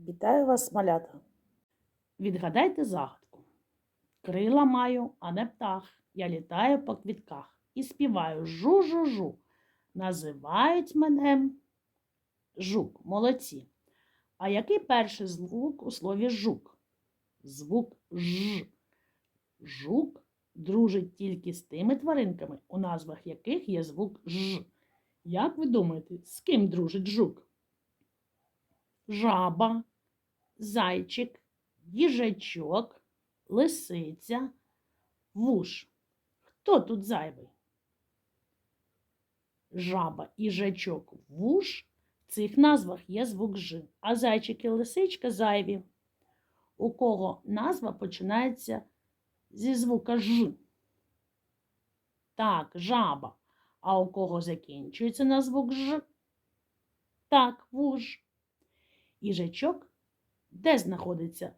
Вітаю вас, малята. Відгадайте загадку. Крила маю, а не птах. Я літаю по квітках і співаю жу-жу-жу. Називають мене жук. Молодці. А який перший звук у слові жук? Звук ж. Жук дружить тільки з тими тваринками, у назвах яких є звук ж. Як ви думаєте, з ким дружить жук? Жаба, зайчик, їжачок, лисиця, вуш. Хто тут зайвий? Жаба, їжачок, вуш. В цих назвах є звук Ж, а зайчик і лисичка зайві. У кого назва починається зі звука Ж. Так, жаба. А у кого закінчується на звук Ж? Так, вуж. Їжачок де знаходиться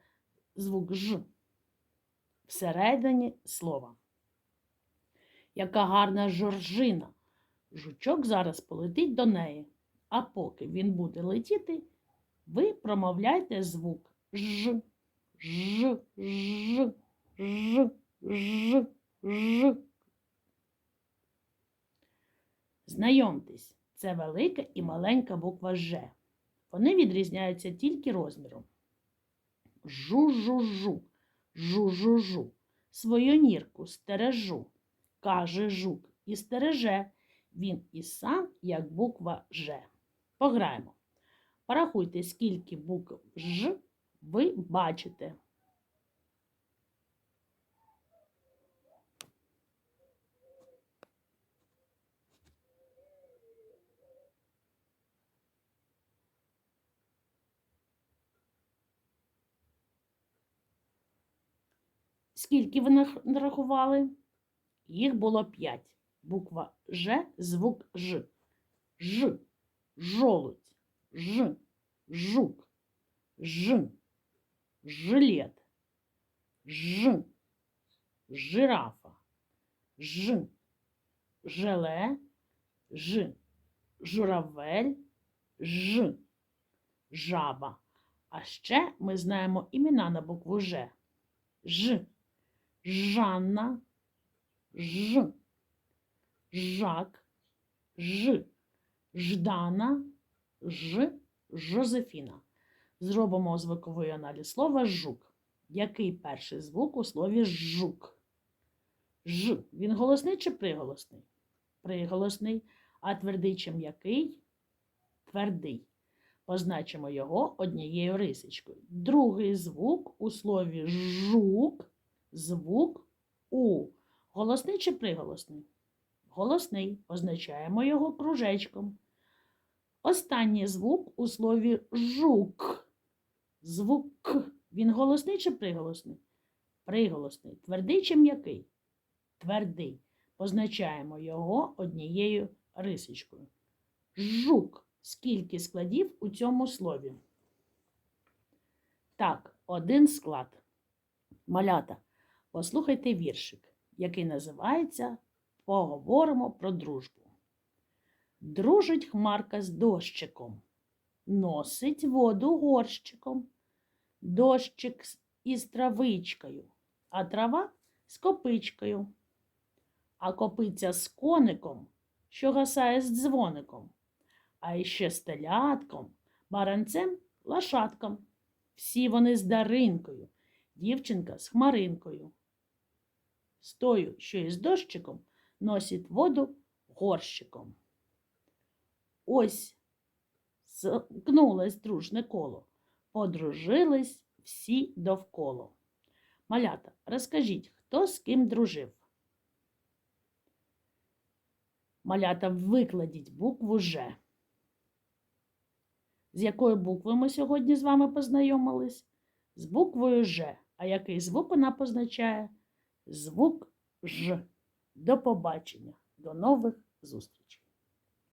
звук Ж? Всередині слова. Яка гарна жоржина. Жучок зараз полетить до неї. А поки він буде летіти, ви промовляйте звук Ж. Ж, Ж, Ж, Ж, Ж. Знайомтесь, це велика і маленька буква Ж. Вони відрізняються тільки розміром. Жу-жу-жу, жу-жу-жу, свою нірку стережу, каже жук і стереже. Він і сам, як буква Ж. Пограємо. Порахуйте, скільки букв Ж ви бачите. Скільки ви нарахували? Їх було п'ять. Буква Ж, звук Ж. Ж. Жолудь. Ж. Жук. Ж. Жилет. Ж. Жирафа. Ж. Желе. Ж. Журавель. Ж. Жаба. А ще ми знаємо імена на букву Ж. Ж. Жанна, Ж, Жак, Ж, Ждана, Ж, Жозефіна. Зробимо звуковий аналіз слова жук. Який перший звук у слові жук? Ж. Він голосний чи приголосний? Приголосний. А твердий чи м'який? Твердий. Позначимо його однією рисочкою. Другий звук у слові жук звук У. Голосний чи приголосний? Голосний. Позначаємо його кружечком. Останній звук у слові жук. Звук. Він голосний чи приголосний? Приголосний. Твердий чи м'який? Твердий. Позначаємо його однією рисочкою. Жук. Скільки складів у цьому слові? Так, один склад. Малята. Послухайте віршик, який називається Поговоримо про дружбу. Дружить хмарка з дощиком, носить воду горщиком, дощик із травичкою, а трава з копичкою, а копиця з коником, що гасає з дзвоником, а іще з телятком, баранцем, лошадком. Всі вони з даринкою, дівчинка з хмаринкою з тою, що із дощиком носить воду горщиком. Ось змкнулось дружне коло, подружились всі довкола. Малята, розкажіть, хто з ким дружив? Малята, викладіть букву Ж. З якою буквою ми сьогодні з вами познайомились? З буквою Ж. А який звук вона позначає? Звук Ж. До побачення, до нових зустрічей!